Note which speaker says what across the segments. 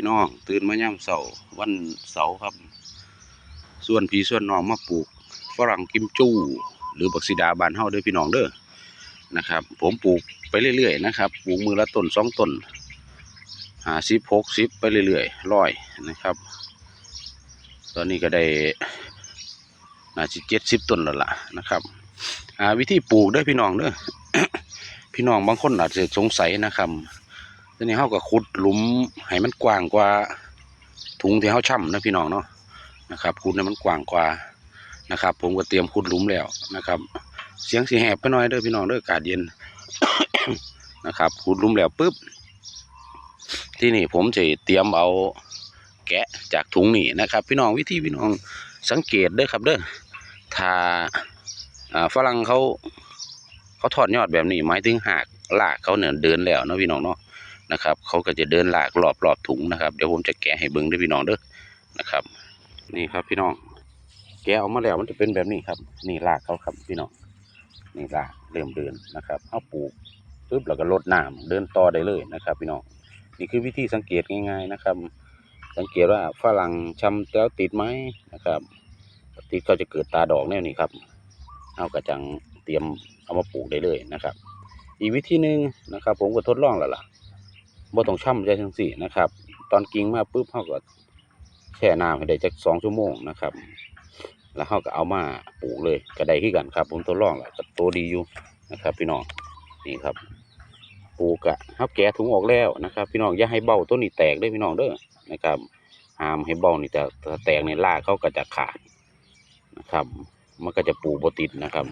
Speaker 1: พี่น้อง ตื่นมาย่ำเสาร์วันเสาร์ครับ ส่วนพี่ส่วนน้องมาปลูกฝรั่งกิมจูหรือบักซิดาบานเฮาด้อพี่น้องเด้อนะครับ ผมปลูกไปเรื่อยๆนะครับปลูกมือละต้นสองต้นหาสิบหกสิบไปเรื่อยๆร้อยนะครับ ตอนนี้ก็ได้น่าจะเจ็ดสิบต้นแล้วล่ะนะครับวิธีปลูกด้อพี่น้องเด้อพี่น้องบางคนอาจจะสงสัยนะครับ ทีนี้เขาก็ขุดหลุมให้มันกว้างกว่าถุงที่เขาช่ำนะพี่น้องเนาะนะครับขุดให้มันกว้างกว่านะครับ ผมก็เตรียมขุดหลุมแล้วนะครับ เสียงสีแหบไปหน่อยเด้อพี่น้องเด้ออากาศเย็นนะครับขุดหลุมแล้วปุ๊บที่นี่ผมจะเตรียมเอาแกะจากถุงนี่นะครับ พี่น้องวิธีพี่น้องสังเกตเด้อครับเด้อถ้าฝรั่งเขาเขาถอดยอดแบบนี้หมายถึงหากลากเขาเนี่ยเดินแล้วนะพี่น้องเนาะ นะครับ เขาก็จะเดินหลากรอบรอบถุงนะครับ เดี๋ยวผมจะแกะให้เบิ้งด้วยพี่น้องเด้อนะครับ นี่ครับพี่น้อง แกะออกมาแล้วมันจะเป็นแบบนี้ครับ นี่หลากเขาครับพี่น้องนี่หลากเริ่มเดินนะครับเอาปลูกปุ๊บแล้วก็ลดน้ำเดินต่อได้เลยนะครับ พี่น้องนี่คือวิธีสังเกตง่าย ๆนะครับ สังเกตว่าฝรั่งชำแล้วติดไหมนะครับติดก็จะเกิดตาดอกแนวนี้ครับ เอากระจังเตรียมเอามาปลูกได้เลยนะครับ อีกวิธีหนึ่งนะครับ ผมก็ทดลองแล้วล่ะ บ่ต้องช่ำใจทั้งสี่นะครับ ตอนกิ่งมาปุ๊บเขาก็แช่น้ำให้ได้จักสองชั่วโมงนะครับ แล้วเขาก็เอามาปลูกเลยก็ไดขึ้นกันครับ ผมทดลองแหล้วก็โตดีอยู่นะครับ พี่น้องนี่ครับปลูกอะเขาแกะถุงออกแล้วนะครับ พี่น้องอย่าให้เบ้าต้นนี้แตกเด้พี่น้องเด้อนะครับห้ามให้เบ้านี่แต่ถ้าแตกในรากเขาก็จะขาดนะครับ มันก็จะปลูกบติดนะครับ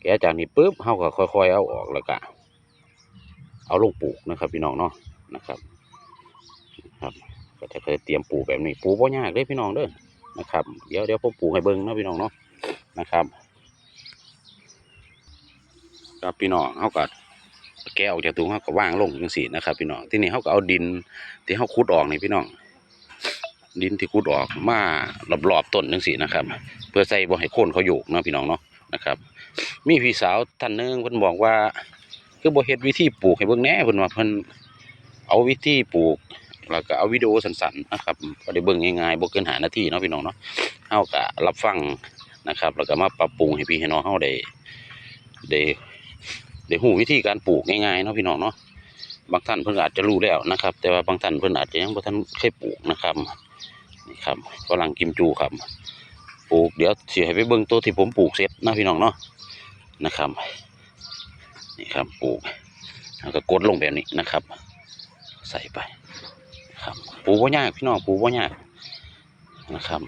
Speaker 1: แกะจากนี้ปุ๊บเขาก็ค่อย ๆ เอาออกแล้วก็ เอาลงปลูกนะครับ พี่น้องเนาะนะครับครับก็จะเคยเตรียมปลูกแบบนี้ปลูกบ่ยากเด้อพี่น้องเด้อนะครับ เดี๋ยวเดี๋ยวผมปลูกให้เบิ่งนะพี่น้องเนาะนะครับครับพี่น้องเขาก็แกะออกจากถุงเขาก็วางลงจังซี่นะครับ พี่น้องที่นี่เขาก็เอาดินที่เขาขุดออกนี่พี่น้องดินที่ขุดออกมารอบๆต้นจังซี่นะครับ เพื่อใส่บ่ให้โค่นเขาโยกเนะพี่น้องเนาะนะครับ มีพี่สาวท่านหนึงเพิ่นบอกว่า คือบ่เฮ็ดวิธีปลูกให้เบิ่งแหน่เพิ่นว่าเพิ่นเอาวิธีปลูกแล้วก็เอาวิดีโอสั้นๆนะครับก็ได้เบิ่งง่ายๆบ่เกิน5นาทีเนาะพี่น้องเนาะเฮาก็รับฟังนะครับ แล้วก็มาปรับปรุงให้พี่ให้น้องเฮาได้ได้ได้ฮู้วิธีการปลูกง่ายๆเนาะพี่น้องเนาะบางท่านเพิ่นอาจจะรู้แล้วนะครับ แต่ว่าบางท่านเพิ่นอาจจะยังบ่ทันเคยปลูกนะครับนี่ครับฝรั่งกิมจูครับ ปลูกเดี๋ยวสิให้ไปเบิ่งตัวที่ผมปลูกเสร็จนะพี่น้องเนาะนะครับ นี่ครับปลูกแล้วก็กดลงแบบนี้นะครับ ใส่ไปครับปลูกว่ายากพี่น้องปลูกว่ายากนะครับ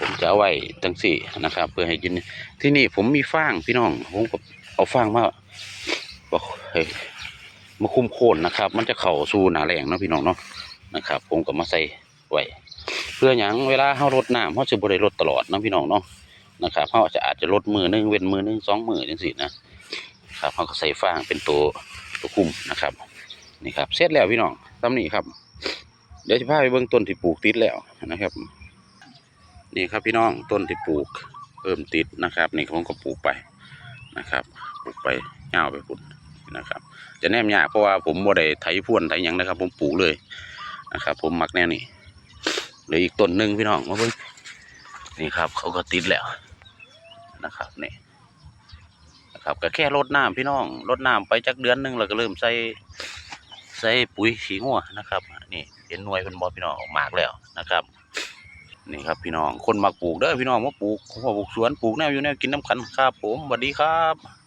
Speaker 1: ผมจะเอาไว้ตั้งสี่นะครับ เพื่อให้กินที่นี่ผมมีฟางพี่น้องผมก็เอาฟางมาบอกเฮ้ยมาคุ้มโคนนะครับ มันจะเข่าสู่หนาแรงเนาะพี่น้องเนาะนะครับ ผมก็มาใส่ไว้เพื่ออย่างเวลาเขารดน้ำเขาจะบริรดตลอดนะพี่น้องเนาะนะครับเขาจะอาจจะลดมือหนึงเว้นมือหนึงสองมือจังสินะ ครับเขาก็ใส่ฟางเป็นตัวตัวคุ้มนะครับนี่ครับเสร็จแล้วพี่น้องตำนี้ครับ เดี๋ยวจะพาไปเบื้องต้นที่ปลูกติดแล้วนะครับ นี่ครับพี่น้องต้นที่ปลูกเพิ่มติดนะครับ นี่ผมก็ปลูกไปนะครับปลูกไปเงาไปพุ่นนะครับ จะแนมยากเพราะว่าผมบ่ได้ไถพ่วนไถยังนะครับ ผมปลูกเลยนะครับ ผมมักแนวนี้เหลืออีกต้นหนึ่งพี่น้องมาเบิ่งนี่ครับ เขาก็ติดแล้วนะครับนี่ นะครับก็แค่ลดน้ำพี่น้องลดน้ำไปจักเดือนหนึ่งเราก็เริ่มใส่ใส่ปุ๋ยขี้งัวนะครับนี่เห็นหน่วยเป็นบอพี่น้องออกมากแล้วนะครับนี่ครับพี่น้องคนมาปลูกเด้อพี่น้องมาปลูกผมาปลูกสวนปลูกแนวอยู่แนวกินน้ำขันครับผมสวัสดีครับ